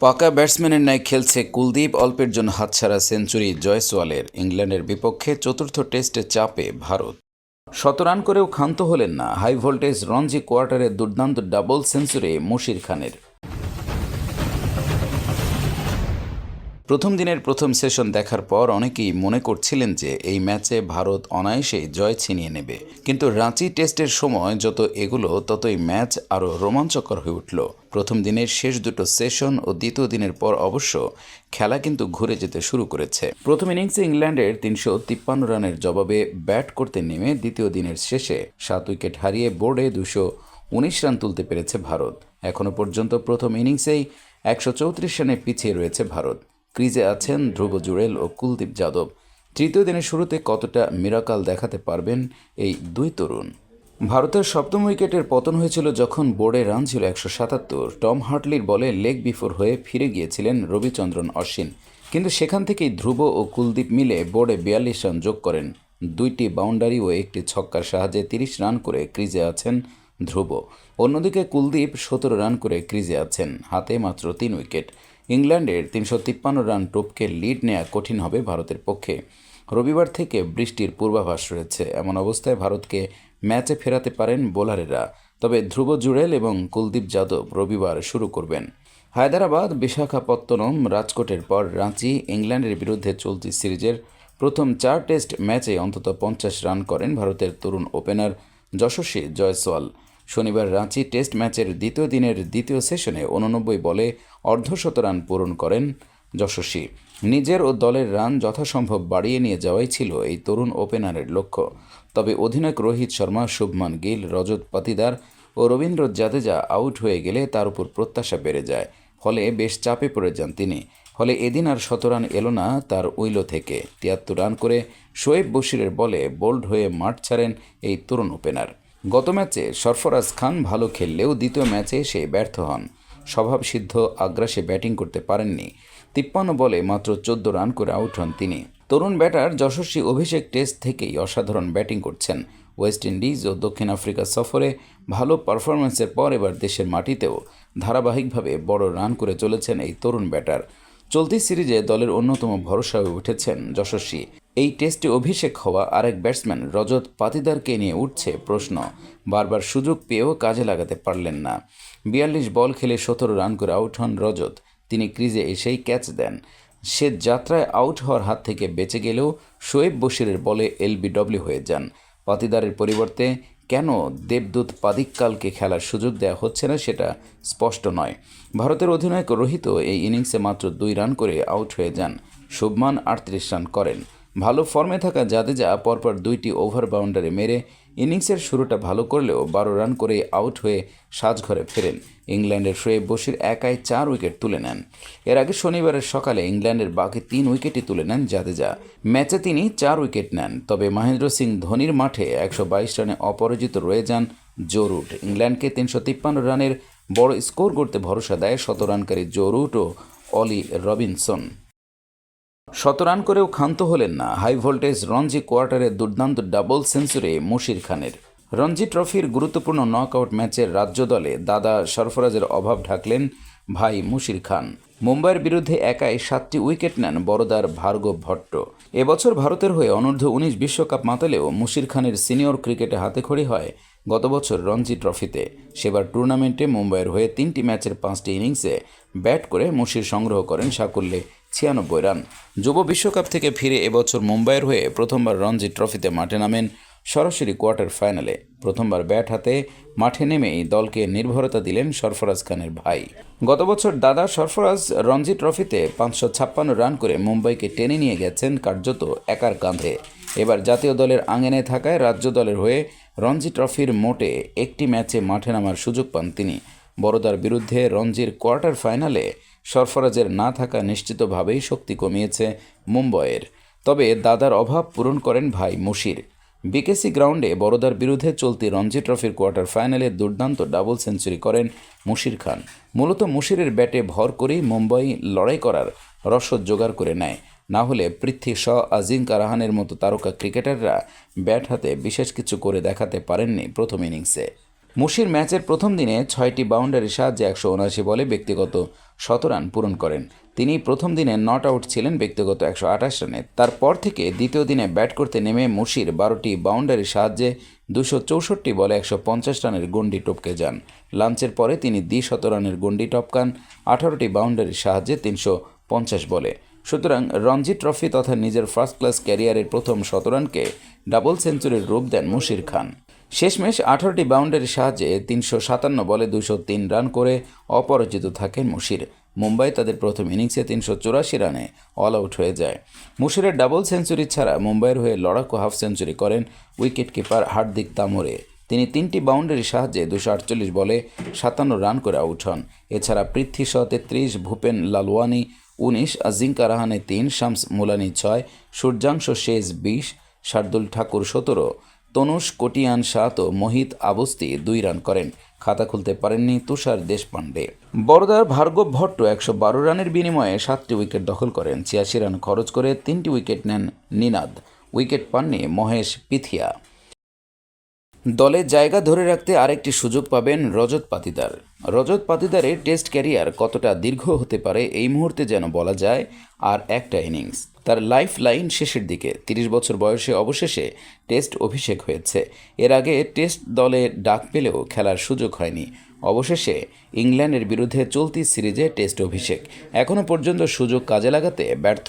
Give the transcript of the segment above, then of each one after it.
পাকা ব্যাটসম্যানের ন্যায় খেলছে কুলদীপ অল্পের জন্য হাতছাড়া সেঞ্চুরি জয়সওয়ালের। ইংল্যান্ডের বিপক্ষে চতুর্থ টেস্টে চাপে ভারত। শত রান করেও ক্ষান্ত হলেন না। হাই ভোল্টেজ রঞ্জি কোয়ার্টারের দুর্দান্ত ডাবল সেঞ্চুরি মুশির খানের। প্রথম দিনের প্রথম সেশন দেখার পর অনেকেই মনে করছিলেন যে এই ম্যাচে ভারত অনায়াসেই জয় ছিনিয়ে নেবে। কিন্তু রাঁচি টেস্টের সময় যত এগুলো, ততই ম্যাচ আরও রোমাঞ্চকর হয়ে উঠল। প্রথম দিনের শেষ দুটো সেশন ও দ্বিতীয় দিনের পর অবশ্য খেলা কিন্তু ঘুরে যেতে শুরু করেছে। প্রথম ইনিংসে ইংল্যান্ডের তিনশো তিপ্পান্ন রানের জবাবে ব্যাট করতে নেমে দ্বিতীয় দিনের শেষে সাত উইকেট হারিয়ে বোর্ডে দুশো উনিশ রান তুলতে পেরেছে ভারত। এখনও পর্যন্ত প্রথম ইনিংসেই একশো চৌত্রিশ রানে পিছিয়ে রয়েছে ভারত। ক্রিজে আছেন ধ্রুব জুড়েল ও কুলদীপ যাদব। তৃতীয় দিনের শুরুতে কতটা মিরাকাল দেখাতে পারবেন এই দুই তরুণ? ভারতের সপ্তম উইকেটের পতন হয়েছিল যখন বোর্ডে রান ছিল একশো সাতাত্তর। টম হার্টলির বলে লেগ বিফোর হয়ে ফিরে গিয়েছিলেন রবিচন্দ্রন অশ্বিন। কিন্তু সেখান থেকেই ধ্রুব ও কুলদীপ মিলে বোর্ডে বিয়াল্লিশ রান যোগ করেন। দুইটি বাউন্ডারি ও একটি ছক্কার সাহায্যে তিরিশ রান করে ক্রিজে আছেন ধ্রুব। অন্যদিকে কুলদীপ সতেরো রান করে ক্রিজে আছেন, হাতে মাত্র তিন উইকেট। ইংল্যান্ডের তিনশো তিপ্পান্ন রান টোপকে লিড নেওয়া কঠিন হবে ভারতের পক্ষে। রবিবার থেকে বৃষ্টির পূর্বাভাস রয়েছে। এমন অবস্থায় ভারতকে ম্যাচে ফেরাতে পারেন বোলারেরা। তবে ধ্রুব জুড়েল এবং কুলদীপ যাদব রবিবার শুরু করবেন। হায়দ্রাবাদ, বিশাখাপত্তনম, রাজকোটের পর রাঁচি ইংল্যান্ডের বিরুদ্ধে চলতি সিরিজের প্রথম চার টেস্ট ম্যাচে অন্তত পঞ্চাশ রান করেন ভারতের তরুণ ওপেনার যশস্বী জয়সওয়াল। শনিবার রাঁচি টেস্ট ম্যাচের দ্বিতীয় দিনের দ্বিতীয় সেশনে উননব্বই বলে অর্ধশত রান পূরণ করেন যশস্বী। নিজের ও দলের রান যথাসম্ভব বাড়িয়ে নিয়ে যাওয়াই ছিল এই তরুণ ওপেনারের লক্ষ্য। তবে অধিনায়ক রোহিত শর্মা, শুভমান গিল, রজত পাতিদার ও রবীন্দ্র জাদেজা আউট হয়ে গেলে তার উপর প্রত্যাশা বেড়ে যায়। ফলে বেশ চাপে পড়ে যান তিনি। ফলে এদিন আর শত রান এলো না তার উইলো থেকে। তিয়াত্তর রান করে শোয়েব বশিরের বলে বোল্ড হয়ে মাঠ ছাড়েন এই তরুণ ওপেনার। গত ম্যাচে সরফরাজ খান ভালো খেললেও দ্বিতীয় ম্যাচে সে ব্যর্থ হন। স্বভাবসিদ্ধ আগ্রাসে ব্যাটিং করতে পারেননি। তিপ্পান্ন বলে মাত্র চোদ্দ রান করে আউট হন তিনি। তরুণ ব্যাটার যশস্বী অভিষেক টেস্ট থেকেই অসাধারণ ব্যাটিং করছেন। ওয়েস্ট ইন্ডিজ ও দক্ষিণ আফ্রিকা সফরে ভালো পারফরম্যান্সের পর এবার দেশের মাটিতেও ধারাবাহিকভাবে বড় রান করে চলেছেন এই তরুণ ব্যাটার। চলতি সিরিজে দলের অন্যতম ভরসা হয়ে উঠেছেন যশস্বী। এই টেস্টে অভিষেক হওয়া আরেক ব্যাটসম্যান রজত পাতিদারকে নিয়ে উঠছে প্রশ্ন। বারবার সুযোগ পেয়েও কাজে লাগাতে পারলেন না। বিয়াল্লিশ বল খেলে সতেরো রান করে আউট হন রজত। তিনি ক্রিজে এসেই ক্যাচ দেন। সে যাত্রায় আউট হওয়ার হাত থেকে বেঁচে গেলেও শোয়েব বশিরের বলে এলবিডব্লিউ হয়ে যান। পাতিদারের পরিবর্তে কেন দেবদূত পাদিক্কালকে খেলার সুযোগ দেওয়া হচ্ছে না সেটা স্পষ্ট নয়। ভারতের অধিনায়ক রোহিত এই ইনিংসে মাত্র দুই রান করে আউট হয়ে যান। শুভমান আটত্রিশ রান করেন। ভালো ফর্মে থাকা জাদেজা পরপর দুইটি ওভার বাউন্ডারি মেরে ইনিংসের শুরুটা ভালো করলেও বারো রান করে আউট হয়ে সাজঘরে ফেরেন। ইংল্যান্ডের শোয়েব বশির একাই চার উইকেট তুলে নেন। এর আগে শনিবারের সকালে ইংল্যান্ডের বাকি তিন উইকেটই তুলে নেন জাদেজা। ম্যাচে তিনি চার উইকেট নেন, তবে মহেন্দ্র সিং ধোনির মাঠে একশো বাইশ রানে অপরাজিত রয়ে যান জো রুট ইংল্যান্ডকে তিনশো তিপ্পান্ন রানের বড় স্কোর করতে ভরসা দেয় শত রানকারী জো রুট ও অলি রবিনসন। শত রান করেও ক্ষান্ত হলেন না। হাই ভোল্টেজ রঞ্জি কোয়ার্টারে দুর্দান্ত ডাবল সেঞ্চুরি মুশির খানের। রঞ্জি ট্রফির গুরুত্বপূর্ণ নকআউট ম্যাচের রাজ্য দলে দাদা সরফরাজের অভাব ঢাকলেন ভাই মুশির খান। মুম্বাইয়ের বিরুদ্ধে একাই সাতটি উইকেট নেন বড়দার ভার্গব ভট্ট। এবছর ভারতের হয়ে অনূর্ধ্ব উনিশ বিশ্বকাপ মাতালেও মুশির খানের সিনিয়র ক্রিকেটে হাতেখড়ি হয় গত বছর রঞ্জি ট্রফিতে। সেবার টুর্নামেন্টে মুম্বাইয়ের হয়ে তিনটি ম্যাচের পাঁচটি ইনিংসে ব্যাট করে মুশির সংগ্রহ করেন সাকুল্যে ছিয়ানব্বই রান। যুব বিশ্বকাপ থেকে ফিরে এবছর মুম্বাইয়ের হয়ে প্রথমবার রঞ্জি ট্রফিতে মাঠে নামেন সরাসরি কোয়ার্টার ফাইনালে। প্রথমবার ব্যাট হাতে মাঠে নেমেই দলকে নির্ভরতা দিলেন সরফরাজ খানের ভাই। গত বছর দাদা সরফরাজ রঞ্জি ট্রফিতে পাঁচশো ছাপ্পান্ন রান করে মুম্বাইকে টেনে নিয়ে গেছেন কার্যত একার কাঁধে। এবার জাতীয় দলের আঙেনে থাকায় রাজ্য দলের হয়ে রঞ্জি ট্রফির মোটে একটি ম্যাচে মাঠে নামার সুযোগ পান তিনি। বড়দার বিরুদ্ধে রঞ্জির কোয়ার্টার ফাইনালে সরফরাজের না থাকা নিশ্চিতভাবেই শক্তি কমিয়েছে মুম্বইয়ের। তবে দাদার অভাব পূরণ করেন ভাই মুশির। বিকেসি গ্রাউন্ডে বড়দার বিরুদ্ধে চলতি রঞ্জি ট্রফির কোয়ার্টার ফাইনালে দুর্দান্ত ডাবল সেঞ্চুরি করেন মুশির খান। মূলত মুশিরের ব্যাটে ভর করেই মুম্বাই লড়াই করার রসদ জোগাড় করে নেয়। না হলে পৃথ্বী শ আজিঙ্কা রাহানের মতো তারকা ক্রিকেটাররা ব্যাট হাতে বিশেষ কিছু করে দেখাতে পারেননি প্রথম ইনিংসে। মুশির ম্যাচের প্রথম দিনে ছয়টি বাউন্ডারির সাহায্যে একশো উনআশি বলে ব্যক্তিগত শত রান পূরণ করেন। তিনি প্রথম দিনে নট আউট ছিলেন ব্যক্তিগত একশো আঠাশ রানে। তারপর থেকে দ্বিতীয় দিনে ব্যাট করতে নেমে মুশির বারোটি বাউন্ডারির সাহায্যে দুশো চৌষট্টি বলে একশো পঞ্চাশ রানের গন্ডি টপকে যান। লাঞ্চের পরে তিনি দ্বিশত রানের গন্ডি টপকান, আঠারোটি বাউন্ডারির সাহায্যে তিনশো পঞ্চাশ বলে। সুতরাং রঞ্জি ট্রফি তথা নিজের ফার্স্ট ক্লাস ক্যারিয়ারের প্রথম শতরানকে ডাবল সেঞ্চুরির রূপ দেন মুশির খান। শেষমেশ আঠারোটি বাউন্ডারির সাহায্যে তিনশো সাতান্ন বলে দুশো তিন রান করে অপরাজিত থাকেন মুশির। মুম্বাই তাদের প্রথম ইনিংসে তিনশো চুরাশি রানে অল আউট হয়ে যায়। মুশিরের ডাবল সেঞ্চুরি ছাড়া মুম্বাইয়ের হয়ে লড়াকু হাফ সেঞ্চুরি করেন উইকেট কিপার হার্দিক তামোরে। তিনি তিনটি বাউন্ডারির সাহায্যে দুশো আটচল্লিশ বলে সাতান্ন রান করে আউট হন। এছাড়া পৃথ্বী শ তেত্রিশ, ভূপেন লালওয়ানি, উনিশ, আজিঙ্কা রাহানে তিন, শামস মুলানি ছয়, সূর্যাংশ শেষ বিশ, শার্দুল ঠাকুর সতেরো তনুষ, কোটিয়ান, সাত ও মোহিত আবস্তি দুই রান করেন। খাতা খুলতে পারেননি তুষার দেশপাণ্ডে। বরোদার ভার্গব ভট্ট একশো বারো রানের বিনিময়ে সাতটি উইকেট দখল করেন। ছিয়াশি রান খরচ করে তিনটি উইকেট নেন নিনাদ। উইকেট পাননি মহেশ পিথিয়া। দলে জায়গা ধরে রাখতে আরেকটি সুযোগ পাবেন রজত পাতিদার। রজত পাতিদারের টেস্ট ক্যারিয়ার কতটা দীর্ঘ হতে পারে এই মুহূর্তে যেন বলা যায়, আর একটা ইনিংস। তার লাইফ লাইন শেষের দিকে, তিরিশ বছর বয়সে অবশেষে টেস্ট অভিষেক হয়েছে। এর আগে টেস্ট দলে ডাক পেলেও খেলার সুযোগ হয়নি। অবশেষে ইংল্যান্ডের বিরুদ্ধে চলতি সিরিজে টেস্ট অভিষেক। এখনও পর্যন্ত সুযোগ কাজে লাগাতে ব্যর্থ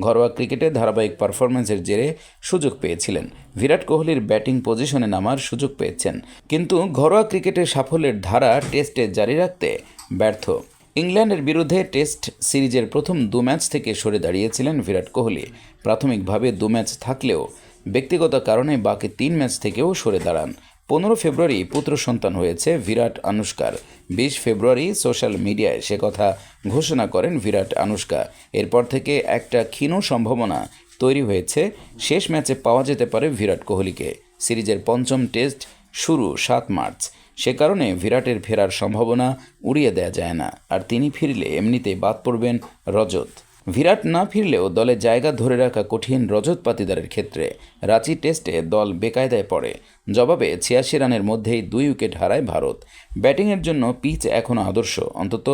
ঘরোয়া ক্রিকেটে ধারাবাহিক পারফরম্যান্সের জেরে সুযোগ পেয়েছিলেন। বিরাট কোহলির ব্যাটিং পজিশনে নামার সুযোগ পেয়েছেন। কিন্তু ঘরোয়া ক্রিকেটের সাফল্যের ধারা টেস্টে জারি রাখতে ব্যর্থ। ইংল্যান্ডের বিরুদ্ধে টেস্ট সিরিজের প্রথম দু ম্যাচ থেকে সরে দাঁড়িয়েছিলেন বিরাট কোহলি। প্রাথমিকভাবে দু ম্যাচ থাকলেও ব্যক্তিগত কারণে বাকি তিন ম্যাচ থেকেও সরে দাঁড়ান। পনেরো ফেব্রুয়ারি পুত্র সন্তান হয়েছে বিরাট আনুষ্কার। বিশ ফেব্রুয়ারি সোশ্যাল মিডিয়ায় সে কথা ঘোষণা করেন বিরাট আনুষ্কা। এরপর থেকে একটা ক্ষীণ সম্ভাবনা তৈরি হয়েছে। শেষ ম্যাচে পাওয়া যেতে পারে বিরাট কোহলিকে। সিরিজের পঞ্চম টেস্ট শুরু সাত মার্চ। সে কারণে বিরাটের ফেরার সম্ভাবনা উড়িয়ে দেয়া যায় না। আর তিনি ফিরলে এমনিতেই বাদ পড়বেন রজত। বিরাট না ফিরলেও দলে জায়গা ধরে রাখা কঠিন রজত পাতিদারের ক্ষেত্রে রাঁচি টেস্টে দল বেকায়দায় পড়ে। জবাবে ছিয়াশি রানের মধ্যেই দুই উইকেট হারায় ভারত। ব্যাটিংয়ের জন্য পিচ এখনও আদর্শ। অন্তত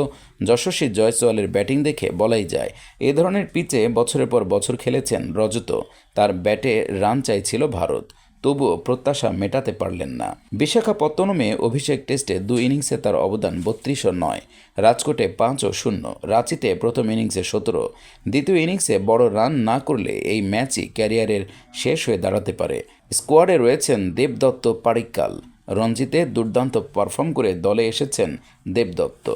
যশস্বী জয়সওয়ালের ব্যাটিং দেখে বলাই যায়, এ ধরনের পিচে বছরের পর বছর খেলেছেন রজত। তার ব্যাটে রান চাইছিল ভারত। তবুও প্রত্যাশা মেটাতে পারলেন না। বিশাখাপত্তনমে অভিষেক টেস্টে দুই ইনিংসে তার অবদান বত্রিশ ও নয়। রাজকোটে পাঁচ ও শূন্য। রাঁচিতে প্রথম ইনিংসে সতেরো। দ্বিতীয় ইনিংসে বড় রান না করলে এই ম্যাচই ক্যারিয়ারের শেষ হয়ে দাঁড়াতে পারে। স্কোয়াডে রয়েছেন দেবদত্ত পারিক্কাল। রঞ্জিতে দুর্দান্ত পারফর্ম করে দলে এসেছেন দেবদত্ত।